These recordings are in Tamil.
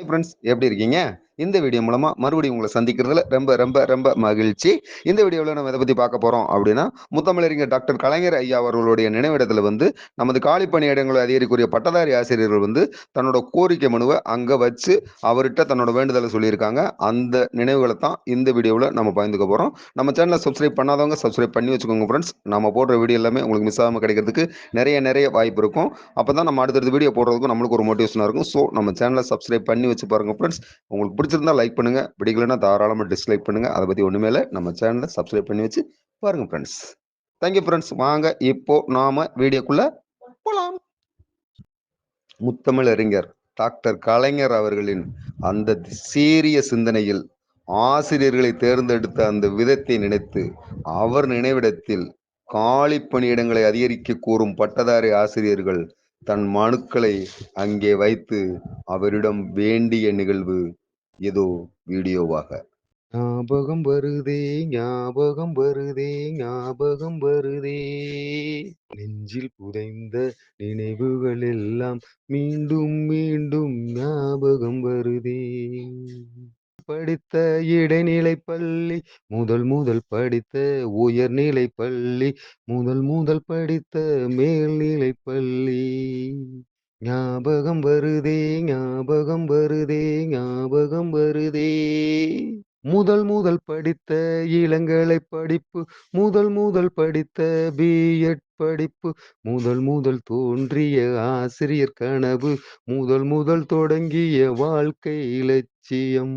ஹாய் ஃப்ரெண்ட்ஸ் எப்படி இருக்கீங்க? இந்த வீடியோ மூலமா மறுபடியும் உங்களை சந்திக்கிறதுல ரொம்ப ரொம்ப ரொம்ப மகிழ்ச்சி. இந்த வீடியோவில் நம்ம இதை பற்றி பார்க்க போகிறோம் அப்படின்னா முத்தமிழறிஞர் டாக்டர் கலைஞர் ஐயா அவர்களுடைய நினைவிடத்தில் வந்து நமது காலி பணியிடங்களை அதிகரிக்கூடிய பட்டதாரி ஆசிரியர்கள் வந்து தன்னோட கோரிக்கை மனுவை அங்கே வச்சு அவர்கிட்ட தன்னோட வேண்டுதலை சொல்லியிருக்காங்க. அந்த நினைவுகளை தான் இந்த வீடியோவில் நம்ம பகிர்ந்துக்க போகிறோம் நம்ம சேனலை சப்ஸ்கிரைப் பண்ணாதவங்க சப்ஸ்கிரைப் பண்ணி வச்சுக்கோங்க ஃப்ரெண்ட்ஸ் நம்ம போடுற வீடியோ எல்லாமே உங்களுக்கு மிஸ் ஆகாமல் கிடைக்கிறதுக்கு நிறைய நிறைய வாய்ப்பு இருக்கும். அப்போ தான் நம்ம அடுத்தடுத்த வீடியோ போடுறதுக்கும் நம்மளுக்கு ஒரு மோட்டிவேஷனாக இருக்கும். ஸோ நம்ம சேனலை சப்ஸ்கிரைப் பண்ணி வச்சு பாருங்க ஃப்ரெண்ட்ஸ் உங்களுக்கு பிடிச்சிருந்தா லைக் பண்ணுங்க. பிடிக்கலன்னா தாராளமாக டிஸ்லைக் பண்ணுங்க. அதை பற்றி ஒன்றுமே இல்லை. நம்ம சேனலை சப்ஸ்கிரைப் பண்ணி வச்சு பாருங்க ஃப்ரெண்ட்ஸ் தேங்க்யூ ஃப்ரெண்ட்ஸ் வாங்க இப்போ நாம வீடியோக்குள்ள போலாம். முத்தமிழ் அறிஞர் டாக்டர் கலைஞர் அவர்களின் அந்த சீரிய சிந்தனையில் ஆசிரியர்களை தேர்ந்தெடுத்த அந்த விதத்தை நினைத்து அவர் நினைவிடத்தில் காலி பணியிடங்களை அதிகரிக்க கூறும் பட்டதாரி ஆசிரியர்கள் தன் மனுக்களை அங்கே வைத்து அவரிடம் வேண்டிய நிகழ்வு ஏதோ வீடியோவாக. ஞாபகம் வருதே ஞாபகம் வருதே ஞாபகம் வருதே. நெஞ்சில் புதைந்த நினைவுகள் எல்லாம் மீண்டும் மீண்டும் ஞாபகம் வருதே. படித்த இடைநிலை பள்ளி முதல் முதல் படித்த உயர்நிலை பள்ளி முதல் முதல் படித்த மேல்நிலை பள்ளி. ஞாபகம் வருதே ஞாபகம் வருதே ஞாபகம் வருதே. முதல் முதல் படித்த இளங்கலை படிப்பு முதல் முதல் படித்த பிஎட் படிப்பு முதல் முதல் தோன்றிய ஆசிரியர் கனவு முதல் முதல் தொடங்கிய வாழ்க்கை இலட்சியம்.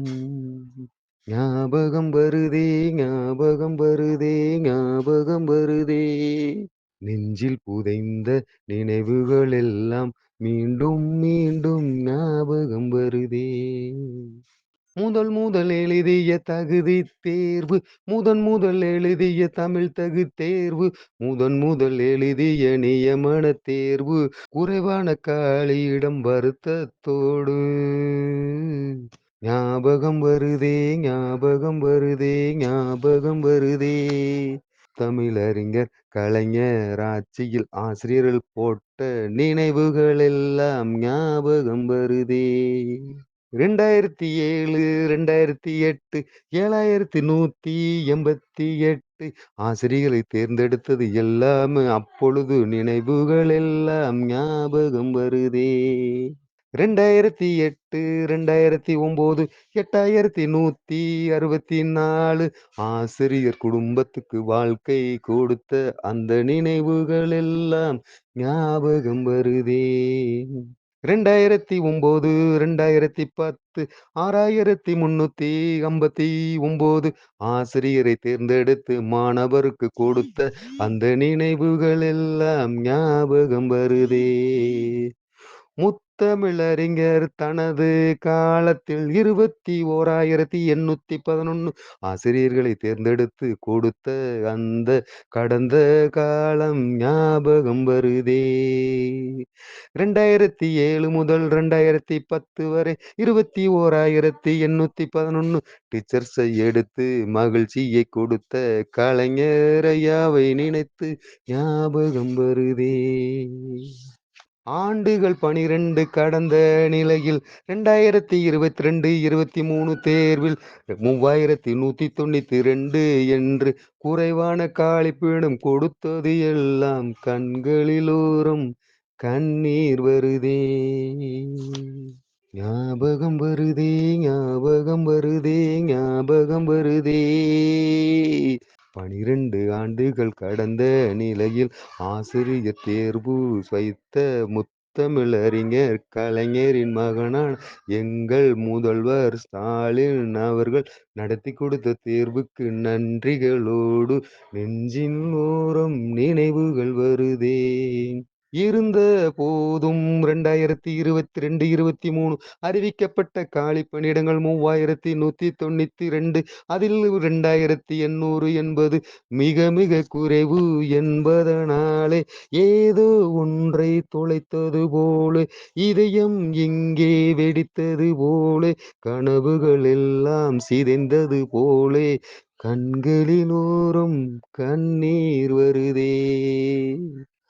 ஞாபகம் வருதே ஞாபகம் வருதே ஞாபகம் வருதே. நெஞ்சில் புதைந்த நினைவுகள் எல்லாம் மீண்டும் மீண்டும் ஞாபகம் வருதே. முதல் முதல் எழுதிய தகுதி தேர்வு முதன் முதல் எழுதிய தமிழ் தகு தேர்வு முதன் முதல் எழுதிய நியமன தேர்வு குறைவான காளியிடம் வருத்தத்தோடு. ஞாபகம் வருதே ஞாபகம் வருதே ஞாபகம் வருதே. தமிழறிஞர் கலைஞர் ஆட்சியில் ஆசிரியர்கள் போட்ட நினைவுகள் எல்லாம் ஞாபகம் வருதே. ரெண்டாயிரத்தி ஏழு ரெண்டாயிரத்தி எட்டு ஏழாயிரத்தி நூத்தி எண்பத்தி எட்டு ஆசிரியர்களை தேர்ந்தெடுத்தது எல்லாமே அப்பொழுது நினைவுகள் எல்லாம் ஞாபகம் வருதே. ரெண்டாயிரத்தி எட்டு ரெண்டாயிரத்தி ஒன்பது எட்டாயிரத்தி நூத்தி அறுபத்தி நாலு ஆசிரியர் குடும்பத்துக்கு வாழ்க்கை கொடுத்த அந்த நினைவுகள் எல்லாம் ஞாபகம் வருதே. ரெண்டாயிரத்தி ஒன்பது ரெண்டாயிரத்தி பத்து ஆறாயிரத்தி முன்னூத்தி ஐம்பத்தி ஒன்பது ஆசிரியரை தேர்ந்தெடுத்து மாணவருக்கு கொடுத்த அந்த நினைவுகள் எல்லாம் ஞாபகம் வருதே. முத் தமிழறிஞர் தனது காலத்தில் இருபத்தி ஓராயிரத்தி எண்ணூத்தி பதினொன்னு ஆசிரியர்களை தேர்ந்தெடுத்து கொடுத்த அந்த கடந்த காலம் ஞாபகம் வருதே. ரெண்டாயிரத்தி ஏழு முதல் ரெண்டாயிரத்தி பத்து வரை இருபத்தி ஓராயிரத்தி எண்ணூத்தி பதினொன்னு டீச்சர்ஸை எடுத்து மகிழ்ச்சியை கொடுத்த கலைஞரையாவை நினைத்து ஞாபகம் வருதே. ஆண்டுகள் பனிரெண்டு கடந்த நிலையில் ரெண்டாயிரத்தி இருபத்தி ரெண்டு இருபத்தி மூணு தேர்வில் மூவாயிரத்தி நூத்தி தொண்ணூத்தி ரெண்டு என்று குறைவான காலிப்பீடம் கொடுத்தது எல்லாம் கண்களிலோரம் கண்ணீர் வருதே. ஞாபகம் வருதே ஞாபகம் வருதே ஞாபகம் வருதே. பனிரெண்டு ஆண்டுகள் கடந்த நிலையில் ஆசிரியர் தேர்வு வைத்த முத்தமிழறிஞர் கலைஞரின் மகனான எங்கள் முதல்வர் ஸ்டாலின் அவர்கள் நடத்தி கொடுத்த தேர்வுக்கு நன்றிகளோடு நெஞ்சின் ஓரம் நினைவுகள் வருதே. இருந்த போதும் ரெண்டாயிரத்தி இருபத்தி ரெண்டு இருபத்தி மூணு அறிவிக்கப்பட்ட காலி பணியிடங்கள் மூவாயிரத்தி நூத்தி தொண்ணூத்தி ரெண்டு அதில் ரெண்டாயிரத்தி எண்ணூறு என்பது மிக மிக குறைவு என்பதனாலே ஏதோ ஒன்றை தொலைத்தது போல இதயம் எங்கே வெடித்தது போல கனவுகள் எல்லாம் சிதைந்தது போலே கண்களிலோரம் கண்ணீர் வருதே.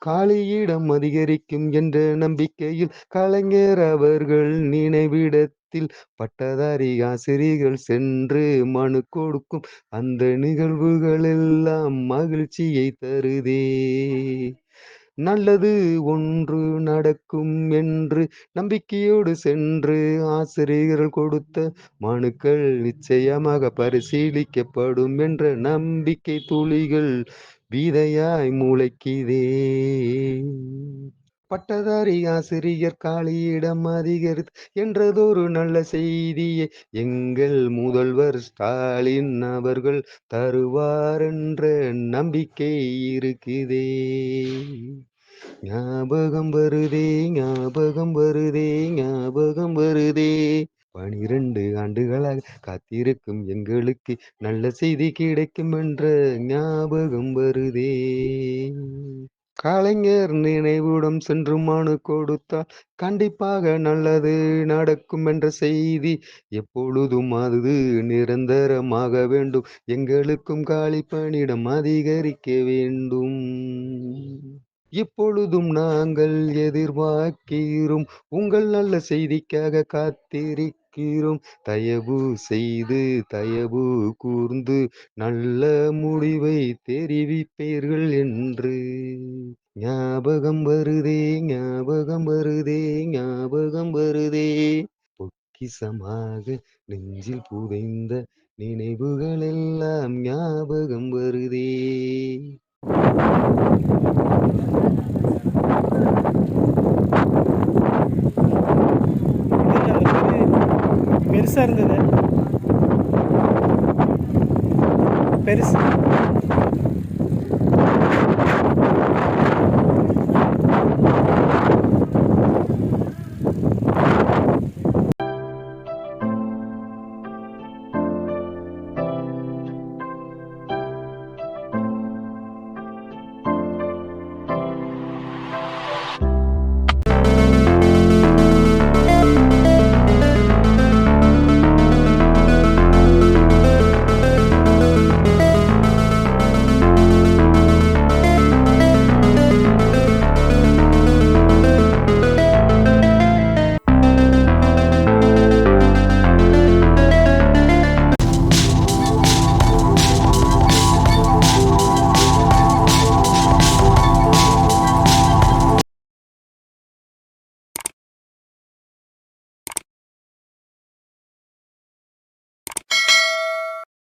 காலியிடம் அதிகரிக்கும் என்ற நம்பிக்கையில் கலைஞர் அவர்கள் நினைவிடத்தில் பட்டதாரி ஆசிரியர்கள் சென்று மனு கொடுக்கும் அந்த நிகழ்வுகள் எல்லாம் மகிழ்ச்சியை தருதே. நல்லது ஒன்று நடக்கும் என்று நம்பிக்கையோடு சென்று ஆசிரியர்கள் கொடுத்த மனுக்கள் நிச்சயமாக பரிசீலிக்கப்படும் என்ற நம்பிக்கை துளிகள் விதையாய் முளைக்குதே. பட்டதாரி ஆசிரியர் காலியிடம் அதிகரித்து என்றதொரு நல்ல செய்தியை எங்கள் முதல்வர் ஸ்டாலின் அவர்கள் தருவார் என்ற நம்பிக்கை இருக்குதே. ஞாபகம் வருதே ஞாபகம் வருதே ஞாபகம் வருதே. பனிரெண்டு ஆண்டுகளாக காத்திருக்கும் எங்களுக்கு நல்ல செய்தி கிடைக்கும் என்ற ஞாபகம் வருதே. கலைஞர் நினைவுடன் சென்று மனு கொடுத்தால் கண்டிப்பாக நல்லது நடக்கும் என்ற செய்தி எப்பொழுதும் அது நிரந்தரமாக வேண்டும். எங்களுக்கும் காலி பணியிடம் அதிகரிக்க வேண்டும். இப்பொழுதும் நாங்கள் எதிர்பார்க்கிறோம். உங்கள் நல்ல செய்திக்காக காத்திருக்கிறோம் தயவு செய்து தயவு கூர்ந்து நல்ல முடிவை தெரிவிப்பீர்கள் என்று. ஞாபகம் வருதே ஞாபகம் வருதே ஞாபகம் வருதே. பொக்கிசமாக நெஞ்சில் புதைந்த நினைவுகள் எல்லாம் ஞாபகம் வருதே. பெருசாக இருந்தது. பெருசு.